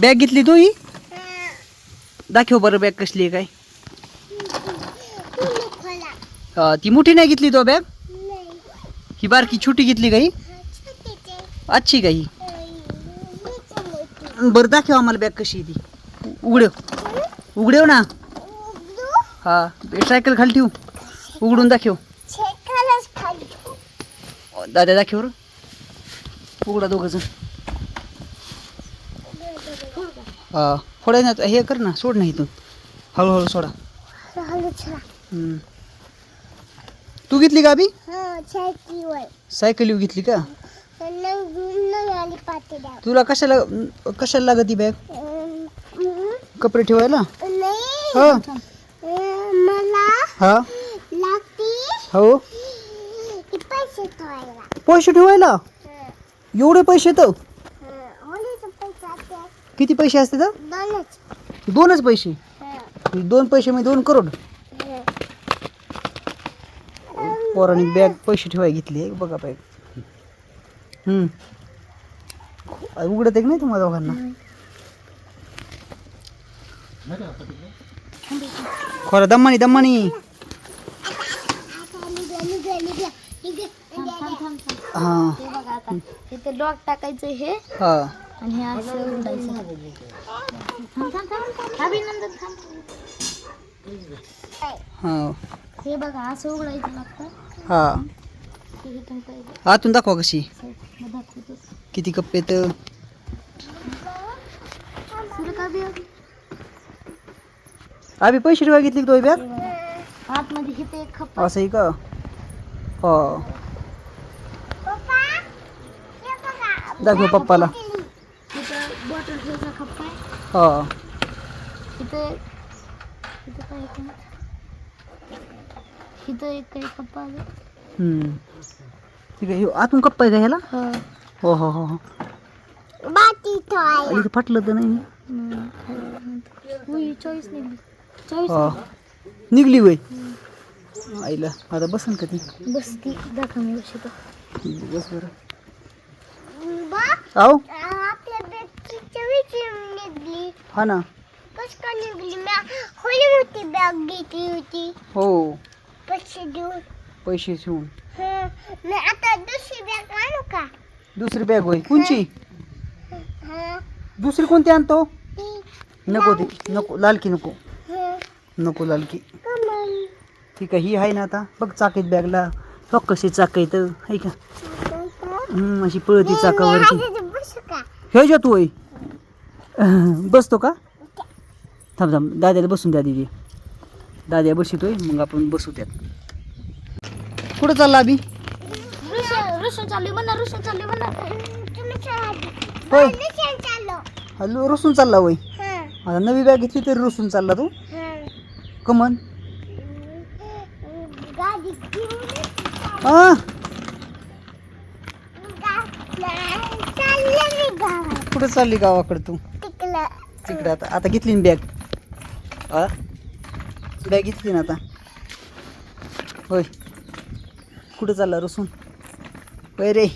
Bag घेतली तू ही? दाखव बरं बॅग कसली आहे काय. हा, ती मोठी नाही घेतली तो बॅग? ही बारकी छोटी घेतली का ही? अच्छी का ही? बरं दाखव आम्हाला बॅग कशी ती. उघडव. उघडव ना. हा सायकल खाली ठेवू. उघडून दाखव. दादा दाखव उघडा दोघं जण. हा फोडा ना हे कर ना सोड ना इथून. हळूहळू सोडा. हम्म. तू घेतली का अभि? सायकल घेतली का? तुला कशाला कशाला लागत ती बॅग कपडे ठेवायला? हा. मला हा. लागती हो. पैसे ठेवायला. पैसे ठेवायला? एवढे पैसे तर? किती पैसे असते तर? दोनच. दोनच पैसे? दोन पैसे म्हणजे दोन करोड. पोराने बॅग पैसे ठेवायला घेतली बघा बॅग हम्म. उघडत आहे नाही तुम्हाला दोघांना? खोरा दम्मानी दम्मानी हा. इथे लॉक टाकायचं हे. हा. आणि हे असं उघडायचं थांब थांब थांब अभिनंदन थांब हा. हे बघा असं उघडायचं लागतं. हा. हे आतून दाखवा कशी. किती कप्पे बी आम्ही पैसे ठेवायला घेतली तो बॅग असं आहे. का? हो. दाखव पप्पाला इथं बॉटल ठेवायचा खप्पा आहे हा. इथे इथं काय आहे? इथं एक काही आहे हम्म. ठीक आहे ह्यो आतून कप्पा आहे का ह्याला? हो. हो हो हो इथं फाटलं तर नाही. चॉईस निघली. चॉईस हा. निघली. वय आईला आता बसन का ती? बस ती दाखव मी बस बरं. हा ना. कस का निघली मी होली होती बॅग घेतली होती. हो. पैसे देऊन. पैसे ठेवून. हं. मी आता दुसरी बॅग आणू का? दुसरी बॅग होय. कोणची? हं. दुसरी कोणती आणतो? ती नको ती. नको लालकी नको. हं. नको लालकी कमल. ठीक आहे ही आहे ना आता. बघ चाकीत बॅगला. बघ कशी चाक येतं आहे का हम्म, अशी पळती चाकावरती. बसू का? ह्याच्यात होय. बसतो का? थांब थांब. दाद्याला बसून द्या दिदी. दाद्या बसितोय मग आपण बसू त्यात. कुठं चालला तुम्ही होय हॅलो रुसून चालला. होय. आता नवी बॅग घेतली तरी रुसून चालला तू. कमन. हा. कुठं चालली गावाकडे तू? तिकडे आता आता घेतली ना बॅग हा? बॅग घेतली ना आता? होय. कुठं चालला रुसून? होय रे.